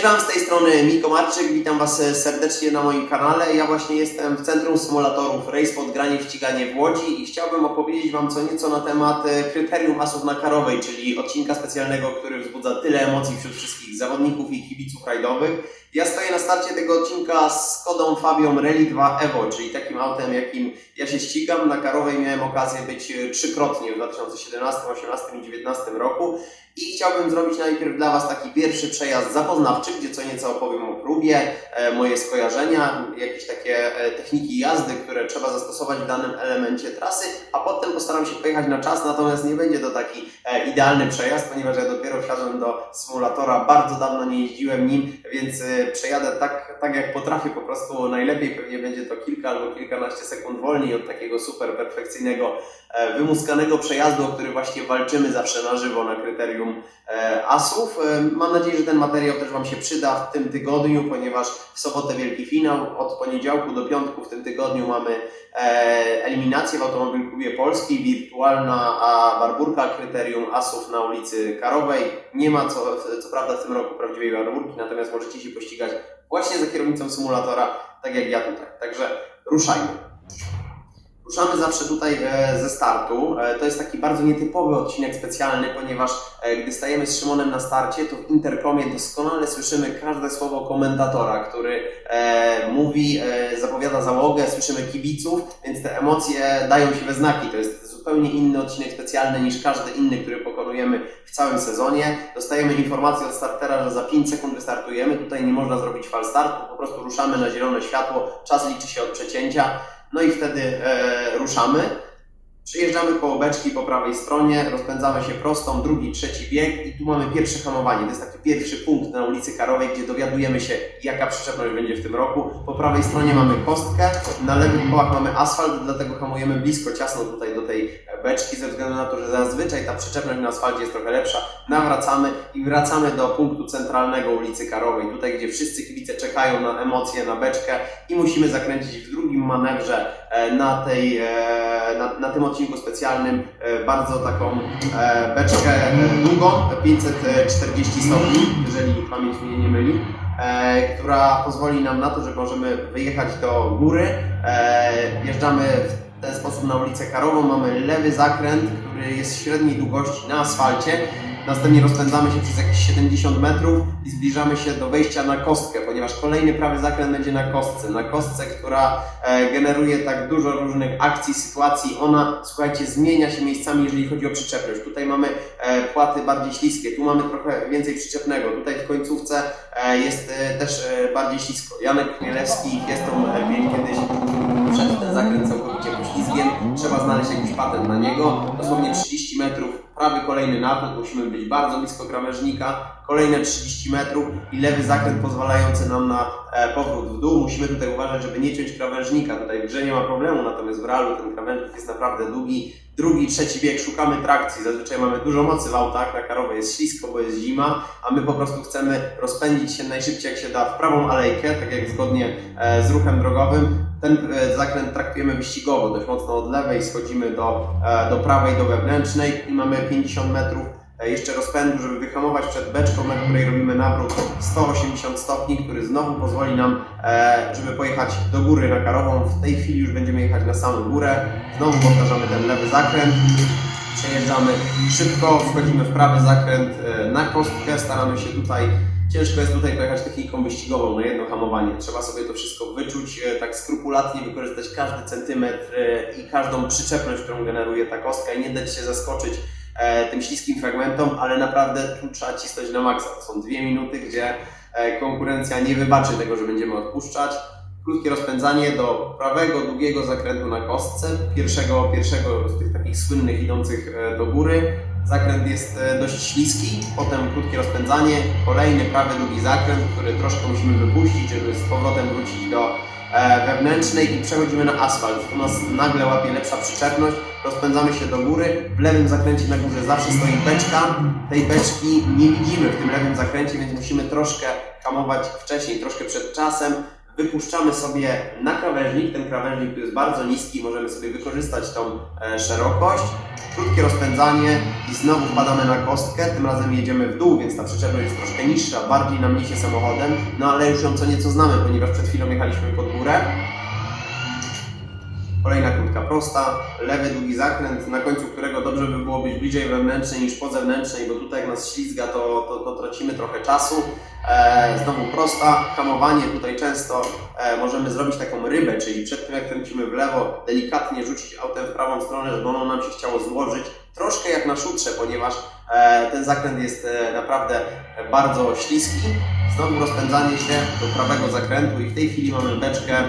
Cześć Wam, z tej strony Miko Marczyk, witam Was e, serdecznie na moim kanale. Ja właśnie jestem w Centrum Symulatorów RacePod Granie w Ściganie w Łodzi i chciałbym opowiedzieć Wam co nieco na temat e, kryterium asów na karowej, czyli odcinka specjalnego, który wzbudza tyle emocji wśród wszystkich zawodników i kibiców rajdowych. Ja stoję na starcie tego odcinka z Skodą Fabią Rally 2 Evo, czyli takim autem, jakim ja się ścigam. Na karowej miałem okazję być e, trzykrotnie w 2017, 2018 i 2019 roku. I chciałbym zrobić najpierw dla Was taki pierwszy przejazd zapoznawczy, gdzie co nieco opowiem o próbie, e, moje skojarzenia, jakieś takie e, techniki jazdy, które trzeba zastosować w danym elemencie trasy, a potem postaram się pojechać na czas, natomiast nie będzie to taki e, idealny przejazd, ponieważ ja dopiero wsiadłem do symulatora, bardzo dawno nie jeździłem nim, więc e, przejadę tak, tak jak potrafię, po prostu najlepiej pewnie będzie to kilka albo kilkanaście sekund wolniej od takiego super perfekcyjnego, e, wymuskanego przejazdu, o który właśnie walczymy zawsze na żywo na kryterium asów. Mam nadzieję, że ten materiał też Wam się przyda w tym tygodniu, ponieważ w sobotę wielki finał, od poniedziałku do piątku w tym tygodniu mamy e, eliminację w Automobil Klubie Polski, wirtualna a barburka kryterium asów na ulicy Karowej. Nie ma co, co prawda w tym roku prawdziwej barburki, natomiast możecie się pościgać właśnie za kierownicą symulatora, tak jak ja tutaj. Także ruszajmy. Ruszamy zawsze tutaj e, ze startu. E, To jest taki bardzo nietypowy odcinek specjalny, ponieważ e, gdy stajemy z Szymonem na starcie, to w interkomie doskonale słyszymy każde słowo komentatora, który mówi, zapowiada załogę, słyszymy kibiców, więc te emocje dają się we znaki. To jest zupełnie inny odcinek specjalny niż każdy inny, który pokonujemy w całym sezonie. Dostajemy informację od startera, że za 5 sekund wystartujemy. Tutaj nie można zrobić fal startu, po prostu ruszamy na zielone światło, czas liczy się od przecięcia. No i wtedy e, ruszamy. Przyjeżdżamy koło beczki po prawej stronie, rozpędzamy się prostą, drugi, trzeci bieg i tu mamy pierwsze hamowanie. To jest taki pierwszy punkt na ulicy Karowej, gdzie dowiadujemy się, jaka przyczepność będzie w tym roku. Po prawej stronie mamy kostkę, na lewych kołach mamy asfalt, dlatego hamujemy blisko, ciasno tutaj do tej beczki, ze względu na to, że zazwyczaj ta przyczepność na asfalcie jest trochę lepsza. Nawracamy i wracamy do punktu centralnego ulicy Karowej, tutaj gdzie wszyscy kibice czekają na emocje, na beczkę i musimy zakręcić w drugim manewrze e, na, tej, e, na, na tym odcinku specjalnym e, bardzo taką e, beczkę długą, 540 stopni, jeżeli pamięć mnie nie myli, e, która pozwoli nam na to, że możemy wyjechać do góry. Wjeżdżamy w ten sposób na ulicę Karową, mamy lewy zakręt, który jest średniej długości na asfalcie. Następnie rozpędzamy się przez jakieś 70 metrów i zbliżamy się do wejścia na kostkę, ponieważ kolejny prawy zakręt będzie na kostce. Na kostce, która e, generuje tak dużo różnych akcji, sytuacji. Ona, słuchajcie, zmienia się miejscami, jeżeli chodzi o przyczepność. Tutaj mamy e, płaty bardziej śliskie, tu mamy trochę więcej przyczepnego. Tutaj w końcówce e, jest też bardziej ślisko. Janek Chmielewski Fiestą e, mieli kiedyś przed ten zakręt całkowicie poślizgiem. Trzeba znaleźć jakiś patent na niego. Dosłownie 30 metrów, prawy kolejny napęd, musimy być bardzo blisko krawężnika. Kolejne 30 metrów i lewy zakręt pozwalający nam na e, powrót w dół. Musimy tutaj uważać, żeby nie ciąć krawężnika. Tutaj w grze nie ma problemu, natomiast w realu ten krawężnik jest naprawdę długi. Drugi, trzeci bieg, szukamy trakcji. Zazwyczaj mamy dużo mocy w autach, na karowej jest ślisko, bo jest zima, a my po prostu chcemy rozpędzić się najszybciej jak się da w prawą alejkę, tak jak zgodnie e, z ruchem drogowym. Ten e, zakręt traktujemy wyścigowo, dość mocno od lewej, schodzimy do, e, do prawej, do wewnętrznej i mamy 50 metrów e, jeszcze rozpędu, żeby wyhamować przed beczką, na której robimy nawrót 180 stopni, który znowu pozwoli nam, żeby pojechać do góry na karową. W tej chwili już będziemy jechać na samą górę. Znowu powtarzamy ten lewy zakręt. Przejeżdżamy szybko, wchodzimy w prawy zakręt na kostkę, staramy się tutaj Ciężko jest tutaj pojechać techniką wyścigową na jedno hamowanie. Trzeba sobie to wszystko wyczuć, e, tak skrupulatnie wykorzystać każdy centymetr e, i każdą przyczepność, którą generuje ta kostka i nie dać się zaskoczyć e, tym śliskim fragmentom, ale naprawdę tu trzeba cisnąć na maksa. To są dwie minuty, gdzie konkurencja nie wybaczy tego, że będziemy odpuszczać. Krótkie rozpędzanie do prawego, długiego zakrętu na kostce, pierwszego, pierwszego z tych takich słynnych idących do góry. Zakręt jest e, dość śliski, potem krótkie rozpędzanie, kolejny prawy, długi zakręt, który troszkę musimy wypuścić, żeby z powrotem wrócić do e, wewnętrznej i przechodzimy na asfalt. Tu nas nagle łapie lepsza przyczepność, rozpędzamy się do góry, w lewym zakręcie na górze zawsze stoi beczka, tej beczki nie widzimy w tym lewym zakręcie, więc musimy troszkę hamować wcześniej, troszkę przed czasem, wypuszczamy sobie na krawężnik. Ten krawężnik jest bardzo niski, możemy sobie wykorzystać tą e, szerokość. Krótkie rozpędzanie i znowu wpadamy na kostkę. Tym razem jedziemy w dół, więc ta przyczepność jest troszkę niższa, bardziej nam niesie samochodem, no ale już ją co nieco znamy, ponieważ przed chwilą jechaliśmy pod górę. Prosta, lewy długi zakręt, na końcu którego dobrze by było być bliżej wewnętrznej niż pozewnętrznej, bo tutaj jak nas ślizga, to, to, to tracimy trochę czasu. E, znowu prosta, hamowanie, tutaj często e, możemy zrobić taką rybę, czyli przed tym jak kręcimy w lewo, delikatnie rzucić autem w prawą stronę, żeby ono nam się chciało złożyć. Troszkę jak na szutrze, ponieważ e, ten zakręt jest e, naprawdę bardzo śliski. Znowu rozpędzanie się do prawego zakrętu i w tej chwili mamy beczkę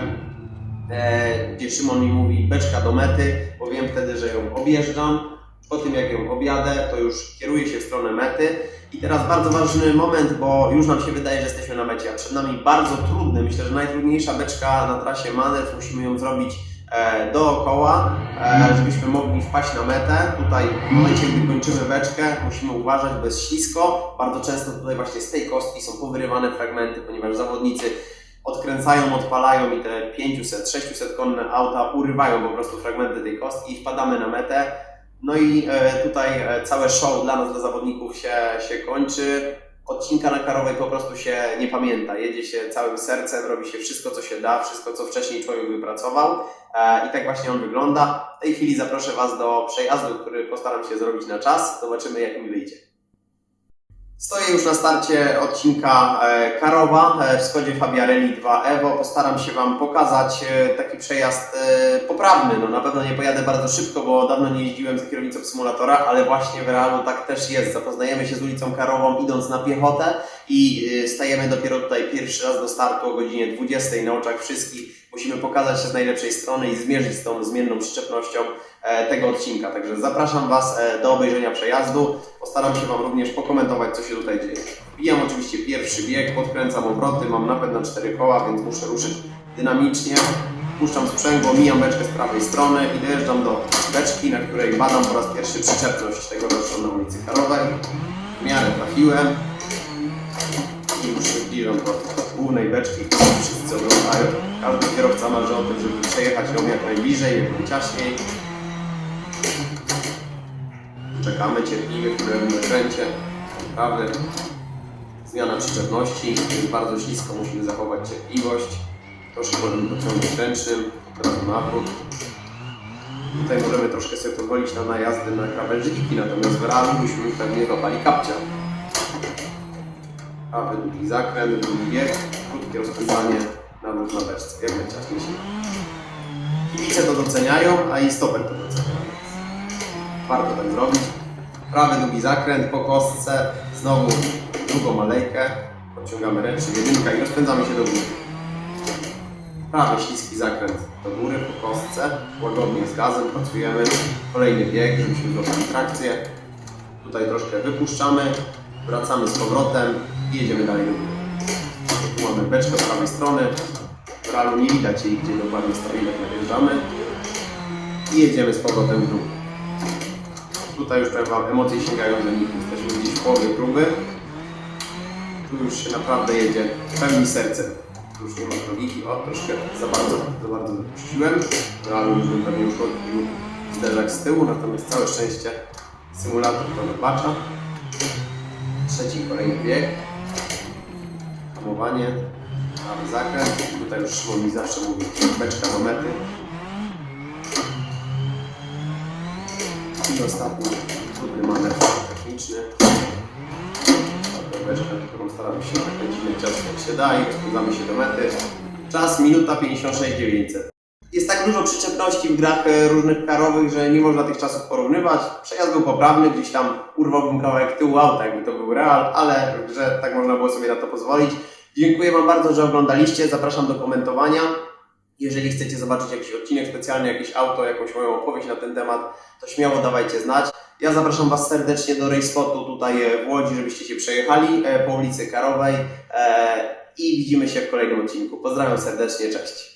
gdzie Szymon mi mówi beczka do mety, bo wiem wtedy, że ją objeżdżam. Po tym jak ją objadę, to już kieruję się w stronę mety. I teraz bardzo ważny moment, bo już nam się wydaje, że jesteśmy na mecie, a przed nami bardzo trudny, myślę, że najtrudniejsza beczka na trasie manewr. Musimy ją zrobić e, dookoła, e, żebyśmy mogli wpaść na metę. Tutaj w momencie, gdy kończymy beczkę, musimy uważać, bo jest ślisko. Bardzo często tutaj właśnie z tej kostki są powyrywane fragmenty, ponieważ zawodnicy odkręcają, odpalają i te 500-600 konne auta urywają po prostu fragmenty tej kostki i wpadamy na metę. No i e, tutaj e, całe show dla nas, dla zawodników się, się kończy. Odcinka na karowej po prostu się nie pamięta. Jedzie się całym sercem, robi się wszystko, co się da, wszystko, co wcześniej człowiek wypracował. E, I tak właśnie on wygląda. W tej chwili zaproszę Was do przejazdu, który postaram się zrobić na czas. Zobaczymy, jak mi wyjdzie. Stoję już na starcie odcinka e, Karowa e, w Skodzie Fabiarelli 2 Evo. Postaram się Wam pokazać e, taki przejazd poprawny. No, na pewno nie pojadę bardzo szybko, bo dawno nie jeździłem za kierownicą symulatora, ale właśnie w realu tak też jest. Zapoznajemy się z ulicą Karową idąc na piechotę i stajemy dopiero tutaj pierwszy raz do startu o godzinie 20 na oczach wszystkich. Musimy pokazać się z najlepszej strony i zmierzyć z tą zmienną przyczepnością e, tego odcinka. Także zapraszam Was e, do obejrzenia przejazdu. Postaram się Wam również pokomentować, co się tutaj dzieje. Wbijam oczywiście pierwszy bieg, podkręcam obroty, mam napęd na cztery koła, więc muszę ruszyć dynamicznie. Puszczam sprzęgło, mijam beczkę z prawej strony i dojeżdżam do beczki, na której badam po raz pierwszy przyczepność tego roczną na ulicy Karowej. W miarę trafiłem i już się zbliżam do głównej beczki, którą wszyscy oglądają. Każdy kierowca marzy o tym, żeby przejechać ją jak najbliżej, jak najciaśniej. Czekamy cierpliwie w którym zakręcie. Prawy. Zmiana przyczepności, jest bardzo ślisko, musimy zachować cierpliwość. Troszkę możemy pociągnąć ręcznym, od razu napór. Tutaj możemy troszkę sobie pozwolić na najazdy na krawężniki, natomiast w realu byśmy pewnie złapali kapcia. Prawy długi zakręt, drugi bieg, krótkie rozpędzanie na nóż na beczce, jak najciaśniej się. Kibice to doceniają, a i stoper to docenia. Warto tak zrobić. Prawy długi zakręt po kostce, znowu drugą alejkę, podciągamy ręcznie jedynka i rozpędzamy się do góry. Prawy śliski zakręt do góry po kostce, łagodnie z gazem pracujemy. Kolejny bieg, żebyśmy złapali trakcję. Tutaj troszkę wypuszczamy, wracamy z powrotem i jedziemy dalej do góry. Tu mamy beczkę z prawej strony. W realu nie widać jej, gdzie dokładnie stoi, jak najeżdżamy. I jedziemy z powrotem w dół. Tutaj już powiem emocje sięgają za nich. Jesteśmy gdzieś w połowie próby. Tu już się naprawdę jedzie pełni sercem. Tu już nie ma logiki. O, troszkę za bardzo, za bardzo wypuściłem. W realu już bym pewnie uszkodził zderzak z tyłu, natomiast całe szczęście symulator to wybacza. Trzeci kolejny bieg. Hamowanie. Prawy zakręt. Tutaj już Szymon mi zawsze mówi beczka do mety. I ostatni trudny manewr techniczny. Beczka, którą staramy się nakręcimy czas jak się da i się do mety. Czas minuta 56 900. Jest tak dużo przyczepności w grach e, różnych karowych, że nie można tych czasów porównywać. Przejazd był poprawny, gdzieś tam urwałbym kawałek tyłu auta, jakby to był real, ale że tak można było sobie na to pozwolić. Dziękuję Wam bardzo, że oglądaliście. Zapraszam do komentowania. Jeżeli chcecie zobaczyć jakiś odcinek specjalny, jakieś auto, jakąś moją opowieść na ten temat, to śmiało dawajcie znać. Ja zapraszam Was serdecznie do Rejspotu tutaj e, w Łodzi, żebyście się przejechali e, po ulicy Karowej i widzimy się w kolejnym odcinku. Pozdrawiam serdecznie, cześć.